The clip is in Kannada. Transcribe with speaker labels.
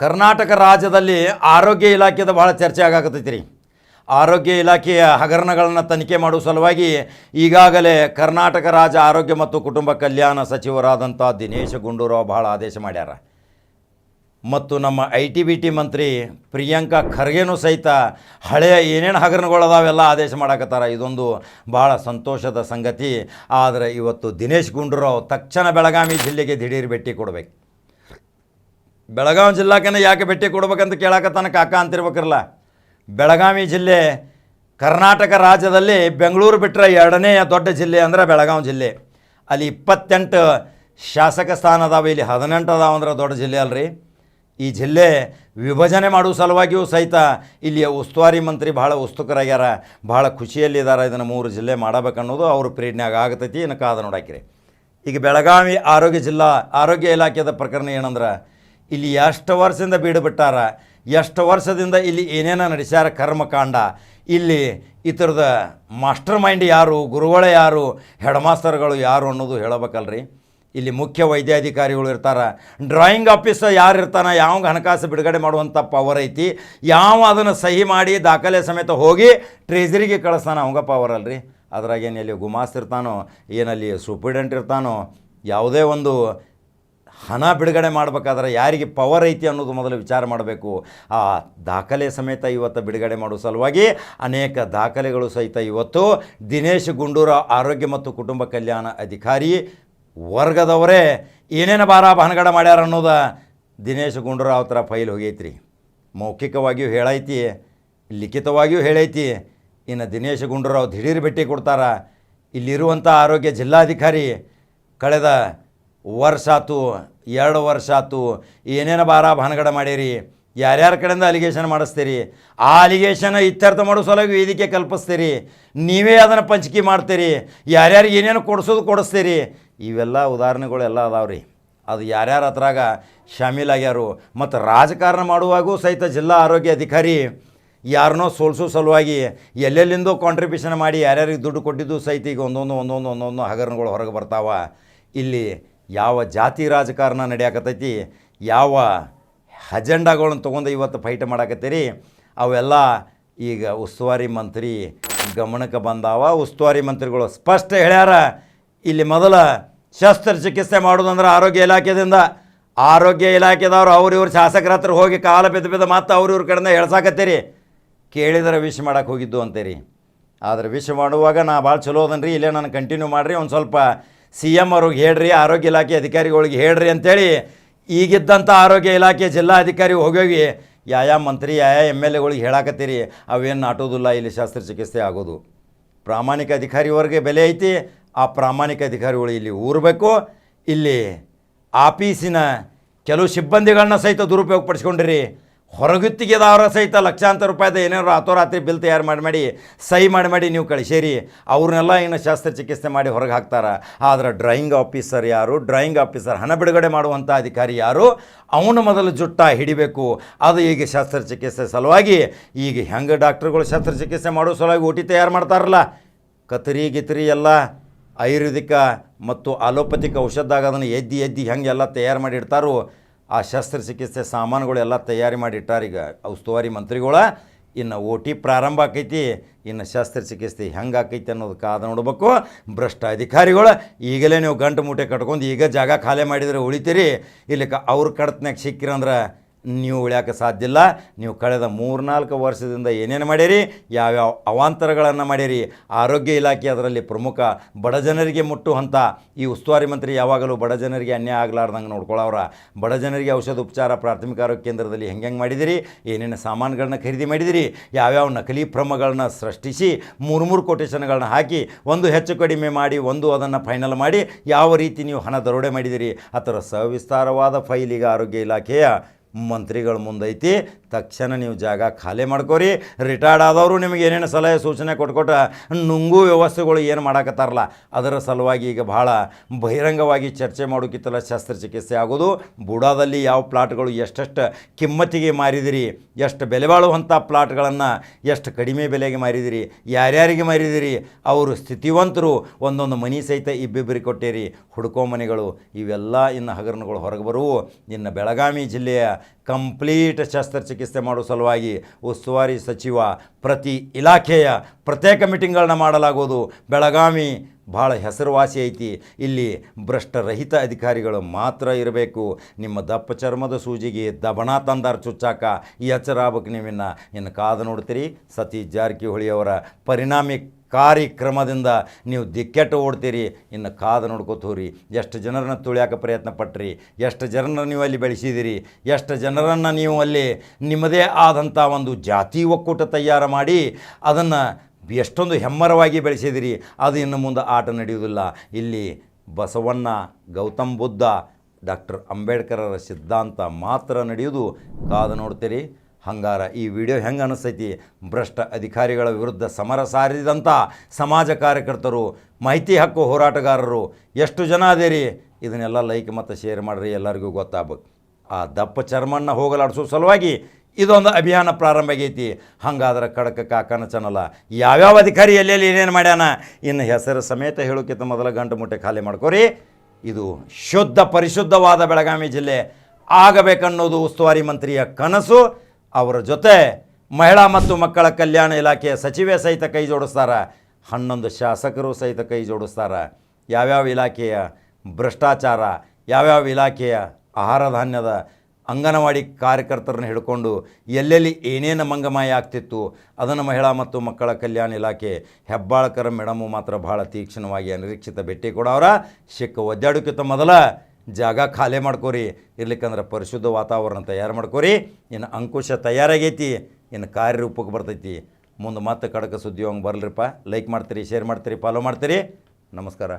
Speaker 1: ಕರ್ನಾಟಕ ರಾಜ್ಯದಲ್ಲಿ ಆರೋಗ್ಯ ಇಲಾಖೆದ ಭಾಳ ಚರ್ಚೆ ಆಗಾಕತ್ತೈತಿ ರೀ ಆರೋಗ್ಯ ಇಲಾಖೆಯ ಹಗರಣಗಳನ್ನು ತನಿಖೆ ಮಾಡುವ ಸಲುವಾಗಿ ಈಗಾಗಲೇ ಕರ್ನಾಟಕ ರಾಜ್ಯ ಆರೋಗ್ಯ ಮತ್ತು ಕುಟುಂಬ ಕಲ್ಯಾಣ ಸಚಿವರಾದಂಥ ದಿನೇಶ್ ಗುಂಡೂರಾವ್ ಭಾಳ ಆದೇಶ ಮಾಡ್ಯಾರ. ಮತ್ತು ನಮ್ಮ ಐ ಟಿ ಬಿ ಟಿ ಮಂತ್ರಿ ಪ್ರಿಯಾಂಕಾ ಖರ್ಗೆನೂ ಸಹಿತ ಹಳೆಯ ಏನೇನು ಹಗರಣಗಳದಾವೆಲ್ಲ ಆದೇಶ ಮಾಡಾಕತ್ತಾರ. ಇದೊಂದು ಭಾಳ ಸಂತೋಷದ ಸಂಗತಿ. ಆದರೆ ಇವತ್ತು ದಿನೇಶ್ ಗುಂಡೂರಾವ್ ತಕ್ಷಣ ಬೆಳಗಾವಿ ಜಿಲ್ಲೆಗೆ ದಿಢೀರ್ ಭೇಟಿ ಕೊಡ್ಬೇಕು. ಬೆಳಗಾವಿ ಜಿಲ್ಲಾಕನೇ ಯಾಕೆ ಭೇಟಿ ಕೊಡ್ಬೇಕಂತ ಕೇಳಕತ್ತಾನ ಕಾಕ ಅಂತಿರ್ಬೇಕಿರಲ್ಲ ಬೆಳಗಾವಿ ಜಿಲ್ಲೆ ಕರ್ನಾಟಕ ರಾಜ್ಯದಲ್ಲಿ ಬೆಂಗಳೂರು ಬಿಟ್ಟರೆ ಎರಡನೇ ದೊಡ್ಡ ಜಿಲ್ಲೆ ಅಂದ್ರೆ ಬೆಳಗಾವಿ ಜಿಲ್ಲೆ. ಅಲ್ಲಿ ಇಪ್ಪತ್ತೆಂಟು ಶಾಸಕ ಸ್ಥಾನ ಅದಾವೆ, ಇಲ್ಲಿ ಹದಿನೆಂಟು ಅದಾವ ಅಂದ್ರೆ ದೊಡ್ಡ ಜಿಲ್ಲೆ ಅಲ್ರಿ. ಈ ಜಿಲ್ಲೆ ವಿಭಜನೆ ಮಾಡುವ ಸಲುವಾಗಿಯೂ ಸಹಿತ ಇಲ್ಲಿಯ ಉಸ್ತುವಾರಿ ಮಂತ್ರಿ ಭಾಳ ಉತ್ಸುಕರಾಗ್ಯಾರ ಭಾಳ ಖುಷಿಯಲ್ಲಿದ್ದಾರೆ ಇದನ್ನು ಮೂರು ಜಿಲ್ಲೆ ಮಾಡಬೇಕನ್ನೋದು ಅವ್ರ ಪ್ರೇರಣೆಯಾಗ ಆಗತೈತಿ ಇನ್ನು ಕಾದ ನೋಡಾಕಿರಿ. ಈಗ ಬೆಳಗಾವಿ ಆರೋಗ್ಯ ಜಿಲ್ಲಾ, ಆರೋಗ್ಯ ಇಲಾಖೆದ ಪ್ರಕರಣ ಏನಂದ್ರೆ ಇಲ್ಲಿ ಎಷ್ಟು ವರ್ಷದಿಂದ ಬೀಡು ಬಿಟ್ಟಾರ ಎಷ್ಟು ವರ್ಷದಿಂದ ಇಲ್ಲಿ ಏನೇನೋ ನಡೆಸ್ಯಾರ ಕರ್ಮಕಾಂಡ? ಇಲ್ಲಿ ಈ ಥರದ ಮಾಸ್ಟರ್ ಮೈಂಡ್ ಯಾರು, ಗುರುಗಳ ಯಾರು ಹೆಡ್ ಮಾಸ್ತರ್ಗಳು ಯಾರು ಅನ್ನೋದು ಹೇಳಬೇಕಲ್ರಿ. ಇಲ್ಲಿ ಮುಖ್ಯ ವೈದ್ಯಾಧಿಕಾರಿಗಳು ಇರ್ತಾರೆ. ಡ್ರಾಯಿಂಗ್ ಆಫೀಸರ್ ಯಾರು ಇರ್ತಾನೆ? ಯಾವ ಹಣಕಾಸು ಬಿಡುಗಡೆ ಮಾಡುವಂಥ ಪವರ್ ಐತಿ? ಯಾವ ಅದನ್ನು ಸಹಿ ಮಾಡಿ ದಾಖಲೆ ಸಮೇತ ಹೋಗಿ ಟ್ರೆಜರಿಗೆ ಕಳಿಸ್ತಾನೆ ಅವಂಗ ಪವರ್ ಅಲ್ರಿ. ಅದ್ರಾಗ ಇಲ್ಲಿ ಗುಮಾಸ್ ಇರ್ತಾನೋ ಏನಲ್ಲಿ ಸೂಪ್ರಿಡೆಂಟ್ ಇರ್ತಾನೋ, ಯಾವುದೇ ಒಂದು ಹಣ ಬಿಡುಗಡೆ ಮಾಡಬೇಕಾದ್ರೆ ಯಾರಿಗೆ ಪವರ್ ಐತಿ ಅನ್ನೋದು ಮೊದಲು ವಿಚಾರ ಮಾಡಬೇಕು. ಆ ದಾಖಲೆ ಸಮೇತ ಇವತ್ತು ಬಿಡುಗಡೆ ಮಾಡುವ ಸಲುವಾಗಿ ಅನೇಕ ದಾಖಲೆಗಳು ಸಹಿತ ಇವತ್ತು ದಿನೇಶ್ ಗುಂಡೂರಾವ್ ಆರೋಗ್ಯ ಮತ್ತು ಕುಟುಂಬ ಕಲ್ಯಾಣ ಅಧಿಕಾರಿ ವರ್ಗದವರೇ ಏನೇನು ಬಾರ ಬಹನಗಡ ಮಾಡ್ಯಾರ ಅನ್ನೋದು ದಿನೇಶ್ ಗುಂಡೂರಾವ್ ಥರ ಫೈಲ್ ಹೋಗೈತ್ರಿ. ಮೌಖಿಕವಾಗಿಯೂ ಹೇಳೈತಿ, ಲಿಖಿತವಾಗಿಯೂ ಹೇಳೈತಿ, ಇನ್ನು ದಿನೇಶ್ ಗುಂಡೂರಾವ್ ದಿಢೀರ್ ಭೇಟಿ ಕೊಡ್ತಾರ. ಇಲ್ಲಿರುವಂಥ ಆರೋಗ್ಯ ಜಿಲ್ಲಾಧಿಕಾರಿ ಕಳೆದ ವರ್ಷ ಆತು ಎರಡು ವರ್ಷ ಆತು ಏನೇನು ಬಾರ ಭಾನಗಡ ಮಾಡೀರಿ ಯಾರ್ಯಾರ ಕಡೆಯಿಂದ ಅಲಿಗೇಷನ್ ಮಾಡಿಸ್ತೀರಿ? ಆ ಅಲಿಗೇಷನ್ ಇತ್ಯರ್ಥ ಮಾಡೋ ಸಲುವಾಗಿ ವೇದಿಕೆ ಕಲ್ಪಿಸ್ತೀರಿ. ನೀವೇ ಅದನ್ನು ಪಂಚಿಕೆ ಮಾಡ್ತೀರಿ. ಯಾರ್ಯಾರಿಗೆ ಏನೇನು ಕೊಡಿಸೋದು ಕೊಡಿಸ್ತೀರಿ? ಇವೆಲ್ಲ ಉದಾಹರಣೆಗಳು ಎಲ್ಲ ಅದಾವ್ರಿ. ಅದು ಯಾರ್ಯಾರ ಹತ್ರಾಗ ಶಾಮೀಲಾಗ್ಯಾರು ಮತ್ತು ರಾಜಕಾರಣ ಮಾಡುವಾಗೂ ಸಹಿತ ಜಿಲ್ಲಾ ಆರೋಗ್ಯ ಅಧಿಕಾರಿ ಯಾರನ್ನೋ ಸೋಲ್ಸೋ ಸಲುವಾಗಿ ಎಲ್ಲೆಲ್ಲಿಂದೋ ಕಾಂಟ್ರಿಬ್ಯೂಷನ್ ಮಾಡಿ ಯಾರ್ಯಾರಿಗೆ ದುಡ್ಡು ಕೊಟ್ಟಿದ್ದು ಸಹಿತ ಈಗ ಒಂದೊಂದು ಒಂದೊಂದು ಒಂದೊಂದು ಹಗರಣಗಳು ಹೊರಗೆ ಬರ್ತಾವ. ಇಲ್ಲಿ ಯಾವ ಜಾತಿ ರಾಜಕಾರಣ ನಡೆಯಾಕತ್ತೈತಿ, ಯಾವ ಅಜೆಂಡಾಗಳನ್ನ ತೊಗೊಂಡು ಇವತ್ತು ಫೈಟ್ ಮಾಡಾಕತ್ತೀರಿ, ಅವೆಲ್ಲ ಈಗ ಉಸ್ತುವಾರಿ ಮಂತ್ರಿ ಗಮನಕ್ಕೆ ಬಂದಾವ. ಉಸ್ತುವಾರಿ ಮಂತ್ರಿಗಳು ಸ್ಪಷ್ಟ ಹೇಳ್ಯಾರ, ಇಲ್ಲಿ ಮೊದಲ ಶಸ್ತ್ರಚಿಕಿತ್ಸೆ ಮಾಡೋದಂದ್ರೆ ಆರೋಗ್ಯ ಇಲಾಖೆದಿಂದ. ಆರೋಗ್ಯ ಇಲಾಖೆದವ್ರು ಅವ್ರು ಇವ್ರು ಶಾಸಕರ ಹತ್ರ ಹೋಗಿ ಕಾಲ ಬಿದ್ದು ಬಿದ್ದು ಮತ್ತು ಅವ್ರ ಇವ್ರ ಕಡೆಯಿಂದ ಎಳ್ಸಾಕತ್ತೀರಿ. ಕೇಳಿದ್ರೆ ವಿಶ್ ಮಾಡೋಕೆ ಹೋಗಿದ್ದು ಅಂತೀರಿ. ಆದರೆ ವಿಶ್ ಮಾಡುವಾಗ ನಾ ಭಾಳ ಚಲೋ ಅದನ್ರಿ, ಇಲ್ಲೇ ನಾನು ಕಂಟಿನ್ಯೂ ಮಾಡಿರಿ, ಒಂದು ಸ್ವಲ್ಪ ಸಿ ಎಂ ಅವ್ರಿಗೆ ಹೇಳ್ರಿ, ಆರೋಗ್ಯ ಇಲಾಖೆ ಅಧಿಕಾರಿಗಳಿಗೆ ಹೇಳ್ರಿ ಅಂತೇಳಿ ಈಗಿದ್ದಂಥ ಆರೋಗ್ಯ ಇಲಾಖೆ ಜಿಲ್ಲಾ ಜಿಲ್ಲಾಧಿಕಾರಿ ಹೋಗೋಗಿ ಯಾವ ಮಂತ್ರಿ ಯಾವ ಎಂ ಎಲ್ ಎಗಳಿಗೆ ಹೇಳಾಕತ್ತೀರಿ, ಅವೇನು ನಾಟೋದಿಲ್ಲ, ಇಲ್ಲಿ ಶಸ್ತ್ರಚಿಕಿತ್ಸೆ ಆಗೋದು. ಪ್ರಾಮಾಣಿಕ ಅಧಿಕಾರಿವರೆಗೆ ಬೆಲೆ ಐತಿ, ಆ ಪ್ರಾಮಾಣಿಕ ಅಧಿಕಾರಿಗಳು ಇಲ್ಲಿ ಊರಬೇಕು, ಇಲ್ಲಿ ಆಫೀಸಿನ ಕೆಲವು ಸಿಬ್ಬಂದಿಗಳನ್ನ ಸಹಿತ ದುರುಪಯೋಗ ಪಡಿಸ್ಕೊಂಡಿರಿ ಹೊರಗುತ್ತಿಗೆದವರ ಸಹಿತ ಲಕ್ಷಾಂತರ ರೂಪಾಯಿದ ಏನೇನು ರಾತ್ರೋರಾತ್ರಿ ಬಿಲ್ ತಯಾರು ಮಾಡಿ ಮಾಡಿ, ಸಹಿ ಮಾಡಿ ಮಾಡಿ ನೀವು ಕಳಿಸೇರಿ ಅವ್ರನ್ನೆಲ್ಲ ಇನ್ನು ಶಸ್ತ್ರಚಿಕಿತ್ಸೆ ಮಾಡಿ ಹೊರಗೆ ಹಾಕ್ತಾರೆ. ಆದರೆ ಡ್ರಾಯಿಂಗ್ ಆಫೀಸರ್ ಯಾರು? ಡ್ರಾಯಿಂಗ್ ಆಫೀಸರ್ ಹಣ ಬಿಡುಗಡೆ ಮಾಡುವಂಥ ಅಧಿಕಾರಿ ಯಾರು? ಅವನು ಮೊದಲು ಜುಟ್ಟ ಹಿಡಿಬೇಕು. ಅದು ಈಗ ಶಸ್ತ್ರಚಿಕಿತ್ಸೆ ಸಲುವಾಗಿ, ಈಗ ಹೆಂಗೆ ಡಾಕ್ಟ್ರುಗಳು ಶಸ್ತ್ರಚಿಕಿತ್ಸೆ ಮಾಡೋ ಸಲುವಾಗಿ ಊಟಿ ತಯಾರು ಮಾಡ್ತಾರಲ್ಲ? ಕತ್ರಿ ಗಿತ್ರಿ ಎಲ್ಲ ಆಯುರ್ವೇದಿಕ ಮತ್ತು ಆಲೋಪತಿಕ ಔಷಧದಾಗ ಅದನ್ನು ಎದ್ದಿ ಎದ್ದಿ ಹೆಂಗೆಲ್ಲ ತಯಾರು ಮಾಡಿ ಇಡ್ತಾರೋ ಆ ಶಸ್ತ್ರಚಿಕಿತ್ಸೆ ಸಾಮಾನುಗಳೆಲ್ಲ ತಯಾರಿ ಮಾಡಿ ಇಟ್ಟಾರೀಗ ಉಸ್ತುವಾರಿ ಮಂತ್ರಿಗಳ. ಇನ್ನು ಓ ಟಿ ಪ್ರಾರಂಭ ಆಕೈತಿ, ಇನ್ನು ಶಸ್ತ್ರಚಿಕಿತ್ಸೆ ಹೆಂಗೆ ಆಕೈತಿ ಅನ್ನೋದು ಕಾದ ನೋಡ್ಬೇಕು. ಭ್ರಷ್ಟ ಅಧಿಕಾರಿಗಳು, ಈಗಲೇ ನೀವು ಗಂಟು ಮೂಟೆ ಕಟ್ಕೊಂಡು ಈಗ ಜಾಗ ಖಾಲಿ ಮಾಡಿದರೆ ಉಳಿತೀರಿ. ಇಲ್ಲಿ ಕ ಅವ್ರ ಕಡತ್ನಾಗ ಸಿಕ್ಕಿರಂದ್ರೆ ನೀವು ಉಳ್ಯಾಕೆ ಸಾಧ್ಯ ಇಲ್ಲ. ನೀವು ಕಳೆದ ಮೂರ್ನಾಲ್ಕು ವರ್ಷದಿಂದ ಏನೇನು ಮಾಡಿರಿ? ಯಾವ್ಯಾವ ಅವಾಂತರಗಳನ್ನು ಮಾಡಿರಿ? ಆರೋಗ್ಯ ಇಲಾಖೆ ಅದರಲ್ಲಿ ಪ್ರಮುಖ ಬಡ ಜನರಿಗೆ ಮುಟ್ಟುವಂಥ ಈ ಉಸ್ತುವಾರಿ ಮಂತ್ರಿ ಯಾವಾಗಲೂ ಬಡ ಜನರಿಗೆ ಅನ್ಯಾಯ ಆಗ್ಲಾರ್ದಂಗೆ ನೋಡ್ಕೊಳ್ಳೋರ ಬಡ ಜನರಿಗೆ ಔಷಧ ಉಪಚಾರ ಪ್ರಾಥಮಿಕ ಆರೋಗ್ಯ ಕೇಂದ್ರದಲ್ಲಿ ಹೆಂಗೆ ಹೆಂಗೆ ಮಾಡಿದಿರಿ? ಏನೇನು ಸಾಮಾನುಗಳನ್ನ ಖರೀದಿ ಮಾಡಿದಿರಿ? ಯಾವ್ಯಾವ ನಕಲಿ ಭ್ರಮಗಳನ್ನ ಸೃಷ್ಟಿಸಿ ಮೂರು ಮೂರು ಕೊಟೇಶನ್ಗಳನ್ನ ಹಾಕಿ ಒಂದು ಹೆಚ್ಚು ಕಡಿಮೆ ಮಾಡಿ ಒಂದು ಅದನ್ನು ಫೈನಲ್ ಮಾಡಿ ಯಾವ ರೀತಿ ನೀವು ಹಣ ದರೋಡೆ ಮಾಡಿದಿರಿ? ಆ ಥರ ಸವಿಸ್ತಾರವಾದ ಫೈಲ್ ಈಗ ಆರೋಗ್ಯ ಇಲಾಖೆಯ ಮಂತ್ರಿಗಳ ಮುಂದೈತಿ. ತಕ್ಷಣ ನೀವು ಜಾಗ ಖಾಲಿ ಮಾಡ್ಕೋರಿ. ರಿಟೈರ್ಡ್ ಆದವರು ನಿಮಗೆ ಏನೇನು ಸಲಹೆ ಸೂಚನೆ ಕೊಟ್ಕೊಟ್ಟ ನುಂಗು ವ್ಯವಸ್ಥೆಗಳು ಏನು ಮಾಡಾಕತ್ತಾರಲ್ಲ, ಅದರ ಸಲುವಾಗಿ ಈಗ ಭಾಳ ಬಹಿರಂಗವಾಗಿ ಚರ್ಚೆ ಮಾಡೋಕ್ಕಿತ್ತಲ್ಲ ಶಸ್ತ್ರಚಿಕಿತ್ಸೆ ಆಗೋದು. ಬುಡಾದಲ್ಲಿ ಯಾವ ಪ್ಲಾಟ್ಗಳು ಎಷ್ಟೆಷ್ಟು ಕಿಮ್ಮತ್ತಿಗೆ ಮಾರಿದಿರಿ, ಎಷ್ಟು ಬೆಲೆ ಬಾಳುವಂಥ ಪ್ಲಾಟ್ಗಳನ್ನು ಎಷ್ಟು ಕಡಿಮೆ ಬೆಲೆಗೆ ಮಾರಿದಿರಿ, ಯಾರ್ಯಾರಿಗೆ ಮಾರಿದಿರಿ, ಅವರು ಸ್ಥಿತಿವಂತರು ಒಂದೊಂದು ಮನಿ ಸಹಿತ ಇಬ್ಬಿಬ್ಬರಿಗೆ ಕೊಟ್ಟೇರಿ. ಹುಡ್ಕೋ ಮನೆಗಳು ಇವೆಲ್ಲ ಇನ್ನು ಹಗರಣಗಳು ಹೊರಗೆ ಬರುವು. ಇನ್ನು ಬೆಳಗಾವಿ ಜಿಲ್ಲೆಯ ಕಂಪ್ಲೀಟ್ ಶಸ್ತ್ರಚಿಕಿತ್ಸೆ ಮಾಡೋ ಸಲುವಾಗಿ ಉಸ್ತುವಾರಿ ಸಚಿವ, ಪ್ರತಿ ಇಲಾಖೆಯ ಪ್ರತ್ಯೇಕ ಮೀಟಿಂಗ್ಗಳನ್ನ ಮಾಡಲಾಗುವುದು. ಬೆಳಗಾವಿ ಭಾಳ ಹೆಸರುವಾಸಿ ಐತಿ. ಇಲ್ಲಿ ಭ್ರಷ್ಟರಹಿತ ಅಧಿಕಾರಿಗಳು ಮಾತ್ರ ಇರಬೇಕು. ನಿಮ್ಮ ದಪ್ಪ ಚರ್ಮದ ಸೂಜಿಗೆ ದಬಣ ತಂದಾರ ಚುಚ್ಚಾಕ ಎಚ್ಚರ ನೀವಿನ್ನ. ಇನ್ನು ಕಾದು ನೋಡ್ತೀರಿ, ಸತೀಶ್ ಜಾರಕಿಹೊಳಿ ಅವರ ಪರಿಣಾಮಿ ಕಾರ್ಯಕ್ರಮದಿಂದ ನೀವು ದಿಕ್ಕೆಟ್ಟು ಓಡ್ತೀರಿ. ಇನ್ನು ಕಾದು ನೋಡ್ಕೋತೀವ್ರಿ ಎಷ್ಟು ಜನರನ್ನ ತುಳಿಯೋಕೆ ಪ್ರಯತ್ನ ಪಟ್ರಿ. ಎಷ್ಟು ಜನರನ್ನ ನೀವು ಅಲ್ಲಿ ಬೆಳೆಸಿದಿರಿ. ಎಷ್ಟು ಜನರನ್ನು ನೀವು ಅಲ್ಲಿ ನಿಮ್ಮದೇ ಆದಂಥ ಒಂದು ಜಾತಿ ಒಕ್ಕೂಟ ತಯಾರು ಮಾಡಿ ಅದನ್ನು ಎಷ್ಟೊಂದು ಹೆಮ್ಮರವಾಗಿ ಬೆಳೆಸಿದಿರಿ. ಅದು ಇನ್ನು ಮುಂದೆ ಆಟ ನಡೆಯುವುದಿಲ್ಲ. ಇಲ್ಲಿ ಬಸವಣ್ಣ, ಗೌತಮ್ ಬುದ್ಧ, ಡಾಕ್ಟರ್ ಅಂಬೇಡ್ಕರರ ಸಿದ್ಧಾಂತ ಮಾತ್ರ ನಡೆಯುವುದು. ಕಾದು ನೋಡ್ತೀರಿ. ಹಂಗಾರ ಈ ವಿಡಿಯೋ ಹೆಂಗೆ ಅನಿಸ್ತೈತಿ? ಭ್ರಷ್ಟ ಅಧಿಕಾರಿಗಳ ವಿರುದ್ಧ ಸಮರ ಸಾರಿದಂಥ ಸಮಾಜ ಕಾರ್ಯಕರ್ತರು, ಮಾಹಿತಿ ಹಕ್ಕು ಹೋರಾಟಗಾರರು, ಎಷ್ಟು ಜನ ಅದೇರಿ? ಇದನ್ನೆಲ್ಲ ಲೈಕ್ ಮತ್ತು ಶೇರ್ ಮಾಡಿರಿ, ಎಲ್ಲರಿಗೂ ಗೊತ್ತಾಗ್ಬೇಕು. ಆ ದಪ್ಪ ಚರ್ಮನ್ನ ಹೋಗಲಾಡಿಸೋ ಸಲುವಾಗಿ ಇದೊಂದು ಅಭಿಯಾನ ಪ್ರಾರಂಭ ಆಗೈತಿ. ಹಂಗಾದ್ರೆ ಕಡಕ ಕಾಕನ ಚನಲ್ಲ ಯಾವ್ಯಾವ ಅಧಿಕಾರಿ ಎಲ್ಲೆಲ್ಲಿ ಏನೇನು ಮಾಡ್ಯಾನ? ಇನ್ನು ಹೆಸರು ಸಮೇತ ಹೇಳೋಕ್ಕಿಂತ ಮೊದಲ ಗಂಟು ಮುಟ್ಟೆ ಖಾಲಿ ಮಾಡ್ಕೋರಿ. ಇದು ಶುದ್ಧ ಪರಿಶುದ್ಧವಾದ ಬೆಳಗಾವಿ ಜಿಲ್ಲೆ ಆಗಬೇಕನ್ನೋದು ಉಸ್ತುವಾರಿ ಮಂತ್ರಿಯ ಕನಸು. ಅವರ ಜೊತೆ ಮಹಿಳಾ ಮತ್ತು ಮಕ್ಕಳ ಕಲ್ಯಾಣ ಇಲಾಖೆಯ ಸಚಿವೆ ಸಹಿತ ಕೈ ಜೋಡಿಸ್ತಾರೆ. ಹನ್ನೊಂದು ಶಾಸಕರು ಸಹಿತ ಕೈ ಜೋಡಿಸ್ತಾರೆ. ಯಾವ್ಯಾವ ಇಲಾಖೆಯ ಭ್ರಷ್ಟಾಚಾರ, ಯಾವ್ಯಾವ ಇಲಾಖೆಯ ಆಹಾರ ಧಾನ್ಯದ ಅಂಗನವಾಡಿ ಕಾರ್ಯಕರ್ತರನ್ನು ಹಿಡ್ಕೊಂಡು ಎಲ್ಲೆಲ್ಲಿ ಏನೇನು ಮಂಗಮಾಯ ಆಗ್ತಿತ್ತು, ಅದನ್ನು ಮಹಿಳಾ ಮತ್ತು ಮಕ್ಕಳ ಕಲ್ಯಾಣ ಇಲಾಖೆ ಹೆಬ್ಬಾಳ್ಕರ ಮೇಡಮು ಮಾತ್ರ ಭಾಳ ತೀಕ್ಷ್ಣವಾಗಿ ಅನಿರೀಕ್ಷಿತ ಭೇಟಿ ಕೊಡೋರ ಸಿಕ್ಕ ಒದ್ದಾಡೋಕ್ಕಿಂತ ಮೊದಲ ಜಾಗ ಖಾಲಿ ಮಾಡ್ಕೋರಿ. ಇರ್ಲಿಕ್ಕಂದ್ರೆ ಪರಿಶುದ್ಧ ವಾತಾವರಣ ತಯಾರು ಮಾಡ್ಕೋರಿ. ಇನ್ನು ಅಂಕುಶ ತಯಾರಾಗೈತಿ. ಇನ್ನು ಕಾರ್ಯರೂಪಕ್ಕೆ ಬರ್ತೈತಿ. ಮುಂದೆ ಮತ್ತೆ ಕಡಕ ಸುದ್ದಿ ಹಂಗೆ ಬರಲಿರಪ್ಪ. ಲೈಕ್ ಮಾಡ್ತೀರಿ ಶೇರ್ ಮಾಡ್ತೀರಿ ಫಾಲೋ ಮಾಡ್ತೀರಿ. ನಮಸ್ಕಾರ.